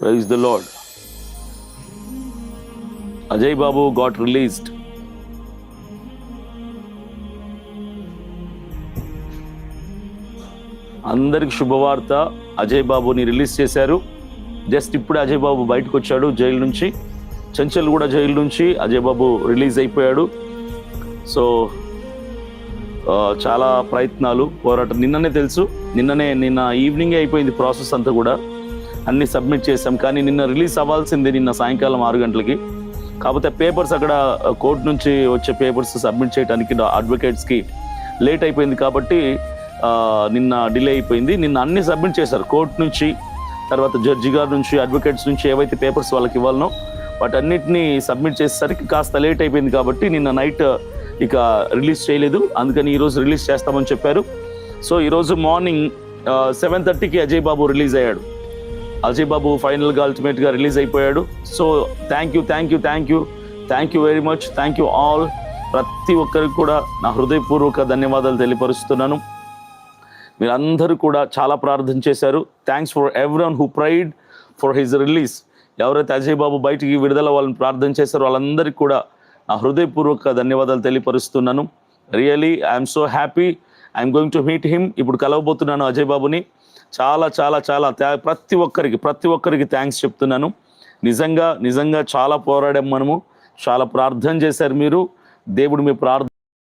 Praise the lord Ajay Babu got released అందరికి శుభవార్త. అజయ్ బాబుని రిలీజ్ చేశారు. జస్ట్ ఇప్పుడు అజయ్ బాబు బయటకు వచ్చాడు జైలు నుంచి. చెంచల్ కూడా జైలు నుంచి అజయ్ బాబు రిలీజ్ అయిపోయాడు. సో చాలా ప్రయత్నాలు పోరాటం. నిన్ననే తెలుసు. నిన్ననే నిన్న ఈవినింగే అయిపోయింది ప్రాసెస్ అంతా కూడా. అన్ని సబ్మిట్ చేసాం కానీ నిన్న రిలీజ్ అవ్వాల్సింది నిన్న సాయంకాలం ఆరు గంటలకి. కాకపోతే పేపర్స్ అక్కడ కోర్టు నుంచి వచ్చే పేపర్స్ సబ్మిట్ చేయడానికి అడ్వకేట్స్కి లేట్ అయిపోయింది కాబట్టి నిన్న డిలే అయిపోయింది. నిన్న అన్ని సబ్మిట్ చేశారు. కోర్టు నుంచి తర్వాత జడ్జి గారి నుంచి అడ్వకేట్స్ నుంచి ఏవైతే పేపర్స్ వాళ్ళకి ఇవ్వాలనో వాటన్నిటిని సబ్మిట్ చేసేసరికి కాస్త లేట్ అయిపోయింది కాబట్టి నిన్న నైట్ ఇక రిలీజ్ చేయలేదు. అందుకని ఈరోజు రిలీజ్ చేస్తామని చెప్పారు. సో ఈరోజు మార్నింగ్ సెవెన్ థర్టీకి అజయ్ బాబు రిలీజ్ అయ్యాడు. అజయ్ బాబు ఫైనల్గా అల్టిమేట్గా రిలీజ్ అయిపోయాడు. So thank you thank you thank you thank you very much thank you all ప్రతి ఒక్కరికి కూడా నా హృదయపూర్వక ధన్యవాదాలు తెలియపరుస్తున్నాను. మీరందరూ కూడా చాలా ప్రార్థన చేశారు. Thanks for everyone who prayed for his release ఎవరైతే అజయ్ బాబు బయటికి విడుదల వాళ్ళని ప్రార్థన చేశారో వాళ్ళందరికీ కూడా నా హృదయపూర్వక ధన్యవాదాలు తెలియపరుస్తున్నాను. Really I'm so happy I'm going to meet him ఇప్పుడు కలవబోతున్నాను అజయ్ బాబుని చాలా చాలా చాలా ప్రతి ఒక్కరికి ప్రతి ఒక్కరికి థ్యాంక్స్ చెప్తున్నాను. నిజంగా నిజంగా చాలా పోరాడాం మనము. చాలా ప్రార్థన చేశారు మీరు. దేవుడు మీ ప్రార్థన